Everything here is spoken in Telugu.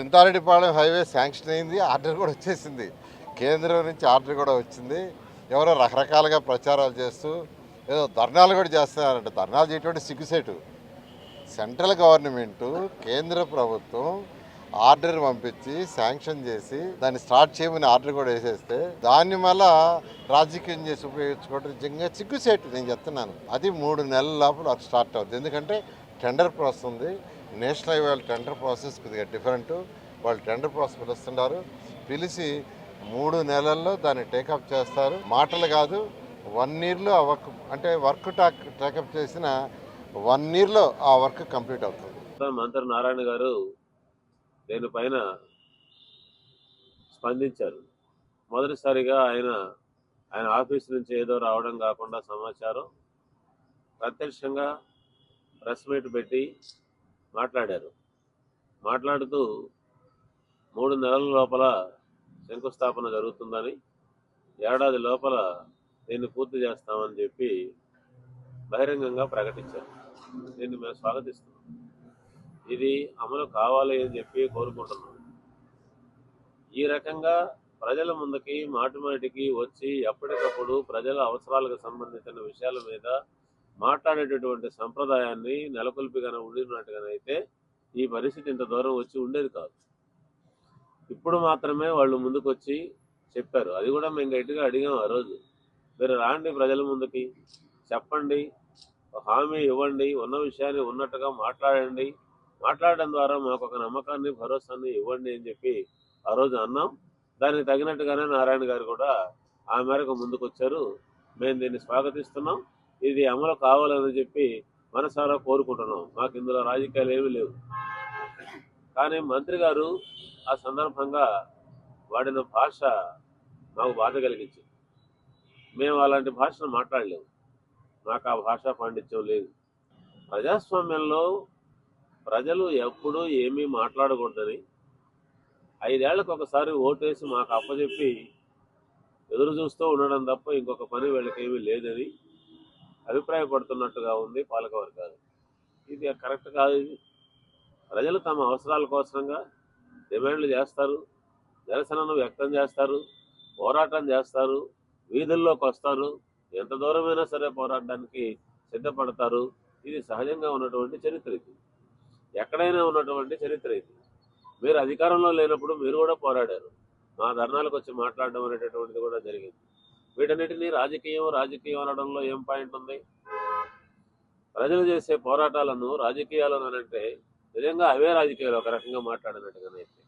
చింతారెడ్డిపాళెం హైవే శాంక్షన్ అయింది ఆర్డర్ కూడా వచ్చేసింది. కేంద్రం నుంచి ఆర్డర్ కూడా వచ్చింది. ఎవరో రకరకాలుగా ప్రచారాలు చేస్తూ ఏదో ధర్నాలు కూడా చేస్తున్నారంట. ధర్నాలు చేయటువంటి సిగ్గుసేటు సెంట్రల్ గవర్నమెంటు కేంద్ర ప్రభుత్వం ఆర్డర్ పంపించి శాంక్షన్ చేసి దాన్ని స్టార్ట్ చేయమని ఆర్డర్ కూడా వేసేస్తే దాన్ని మళ్ళా రాజకీయం చేసి ఉపయోగించుకోవడం నిజంగా సిగ్గుసేటు నేను చెప్తున్నాను. అది మూడు నెలల లోపల అది స్టార్ట్ అవుతుంది ఎందుకంటే టెండర్ ప్రాసెస్ ఉంది. నేషనల్ హైవే టెండర్ ప్రాసెస్ కొద్దిగా డిఫరెంట్. వాళ్ళు టెండర్ ప్రాసెస్ పిలుస్తున్నారు పిలిచి మూడు నెలల్లో దాన్ని టేకప్ చేస్తారు. మాటలు కాదు వన్ ఇయర్లో ఆ వర్క్ అంటే వర్క్ టాక్ టేకప్ చేసిన వన్ ఇయర్లో ఆ వర్క్ కంప్లీట్ అవుతుంది. మంత్రి నారాయణ గారు దీనిపైన స్పందించారు. మొదటిసారిగా ఆయన ఆయన ఆఫీస్ నుంచి ఏదో రావడం కాకుండా సమాచారం ప్రత్యక్షంగా ప్రెస్ మీట్ పెట్టి మాట్లాడారు. మాట్లాడుతూ మూడు నెలల లోపల శంకుస్థాపన జరుగుతుందని ఏడాది లోపల దీన్ని పూర్తి చేస్తామని చెప్పి బహిరంగంగా ప్రకటించారు. దీన్ని మేము స్వాగతిస్తున్నాం. ఇది అమలు కావాలి అని చెప్పి కోరుకుంటున్నాం. ఈ రకంగా ప్రజల ముందుకి మాటిమాటికి వచ్చి ఎప్పటికప్పుడు ప్రజల అవసరాలకు సంబంధించిన విషయాల మీద మాట్లాడేటటువంటి సంప్రదాయాన్ని నెలకొల్పిగానే ఉండినట్టుగానైతే ఈ పరిస్థితి ఇంత దూరం వచ్చి ఉండేది కాదు. ఇప్పుడు మాత్రమే వాళ్ళు ముందుకొచ్చి చెప్పారు. అది కూడా మేము గట్టిగా అడిగాం ఆ రోజు. మీరు రాండి ప్రజల ముందుకి. చెప్పండి. ఒక హామీ ఇవ్వండి. ఉన్న విషయాన్ని ఉన్నట్టుగా మాట్లాడండి. మాట్లాడడం ద్వారా మాకు ఒక నమ్మకాన్ని భరోసాన్ని ఇవ్వండి అని చెప్పి ఆ రోజు అన్నాం. దానికి తగినట్టుగానే నారాయణ గారు కూడా ఆ మేరకు ముందుకొచ్చారు. మేము దీన్ని స్వాగతిస్తున్నాం. ఇది అమలు కావాలని చెప్పి మనసారా కోరుకుంటున్నాం. మాకు ఇందులో రాజకీయాలు ఏమీ లేవు. కానీ మంత్రి గారు ఆ సందర్భంగా వాడిన భాష మాకు బాధ కలిగించింది. మేము అలాంటి భాషను మాట్లాడలేము. మాకు ఆ భాషా పాండిత్యం లేదు. ప్రజాస్వామ్యంలో ప్రజలు ఎప్పుడూ ఏమీ మాట్లాడకూడదని ఐదేళ్ళకు ఒకసారి ఓటేసి మాకు అప్పచెప్పి ఎదురు చూస్తూ ఉండడం తప్ప ఇంకొక పని వీళ్ళకేమీ లేదని అభిప్రాయపడుతున్నట్టుగా ఉంది పాలకవర్గాలు ఇది కరెక్ట్ కాదు ఇది. ప్రజలు తమ అవసరాల కోసంగా డిమాండ్లు చేస్తారు నిరసనను వ్యక్తం చేస్తారు పోరాటం చేస్తారు వీధుల్లోకి వస్తారు ఎంత దూరమైనా సరే పోరాటానికి సిద్ధపడతారు. ఇది సహజంగా ఉన్నటువంటి చరిత్ర ఇది. ఎక్కడైనా ఉన్నటువంటి చరిత్ర ఇది. మీరు అధికారంలో లేనప్పుడు మీరు కూడా పోరాడారు. మా ధర్నాలకు వచ్చి మాట్లాడడం అనేటటువంటిది కూడా జరిగింది. వీటన్నిటినీ రాజకీయం రాజకీయం అనడంలో ఏం పాయింట్ ఉంది? ప్రజలు చేసే పోరాటాలను రాజకీయాలను అంటే నిజంగా అవే రాజకీయాలు ఒక రకంగా మాట్లాడినట్టుగానైతే